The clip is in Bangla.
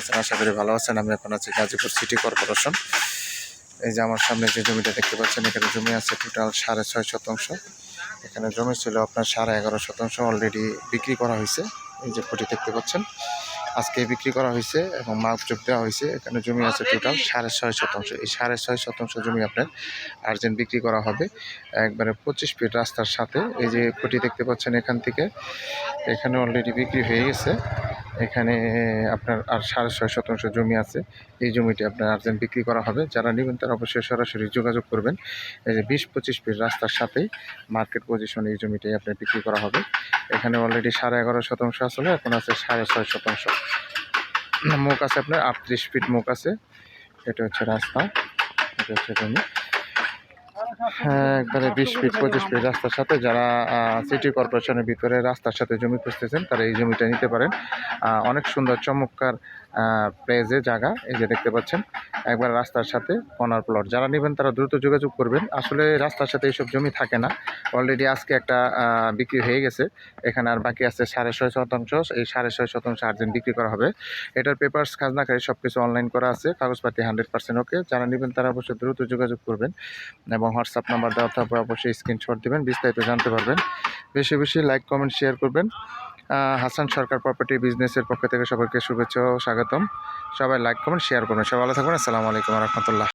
আছেন? আশা করি ভালো আছেন। আমি এখন আছি গাজীপুর সিটি কর্পোরেশন। এই যে আমার সামনে যে জমিটা দেখতে পাচ্ছেন এখানে জমি আছে টোটাল সাড়ে ছয় শতাংশ। এখানে জমি ছিল আপনার সাড়ে এগারো শতাংশ অলরেডি বিক্রি করা হয়েছে। এই যে ফুটি দেখতে পাচ্ছেন, আজকে বিক্রি করা হয়েছে এবং মাপযোগ দেওয়া হয়েছে। এখানে জমি আছে টোটাল সাড়ে ছয় শতাংশ। এই সাড়ে ছয় শতাংশ জমি আপনার আর্জেন্ট বিক্রি করা হবে। একবারে পঁচিশ ফিট রাস্তার সাথে। এই যে ফুটি দেখতে পাচ্ছেন এখান থেকে। এখানে অলরেডি বিক্রি হয়ে গেছে। এখানে, আপনার আর সাড়ে ছয় শতাংশ জমি আছে। এই জমিটি আপনার আর্জেন্ট বিক্রি করা হবে। যারা নেবেন তারা অবশ্যই সরাসরি যোগাযোগ করবেন। এই যে বিশ পঁচিশ ফিট রাস্তার সাথেই মার্কেট পজিশন এই জমিটাই আপনার বিক্রি করা হবে। এখানে অলরেডি সাড়ে এগারো শতাংশ আসলে এখন আছে সাড়ে ছয় শতাংশ। মুখ আছে আপনার আটত্রিশ ফিট মুখ আছে। এটা হচ্ছে রাস্তা। এটা হচ্ছে জমি। একবারে বিশ ফিট পঁচিশ ফিট রাস্তার সাথে যারা সিটি কর্পোরেশনের ভিতরে রাস্তার সাথে জমি খুঁজতেছেন, তারা এই জমিটা নিতে পারেন। অনেক সুন্দর, চমৎকার প্লেজে জায়গা, এই যে দেখতে পাচ্ছেন। একবার রাস্তার সাথে কর্নার প্লট যারা নেবেন তারা দ্রুত যোগাযোগ করবেন। আসলে রাস্তার সাথে এইসব জমি থাকে না। অলরেডি আজকে একটা বিক্রি হয়ে গেছে। এখানে আর বাকি আছে সাড়ে ছয় শতাংশ। এই সাড়ে ছয় শতাংশ আর্জেন্ট বিক্রি করা হবে। এটার পেপার্স খাজনাকারী সব কিছু অনলাইন করা আছে। কাগজপাতি হান্ড্রেড পার্সেন্ট ওকে যারা নেবেন তারা অবশ্যই দ্রুত যোগাযোগ করবেন এবং হোয়াটসঅ্যাপ নাম্বার দেওয়া থাকবে অবশ্যই স্ক্রিনশট দেবেন, বিস্তারিত জানতে পারবেন। বেশি বেশি লাইক কমেন্ট শেয়ার করবেন। হাসান সরকার প্রপার্টি বিজনেসের পক্ষ থেকে সবাইকে শুভেচ্ছা ও স্বাগতম। সবাই লাইক কমেন্ট শেয়ার করবেন সবাই ভালো থাকবেন। আসসালামু আলাইকুম রহমতুল্লাহ।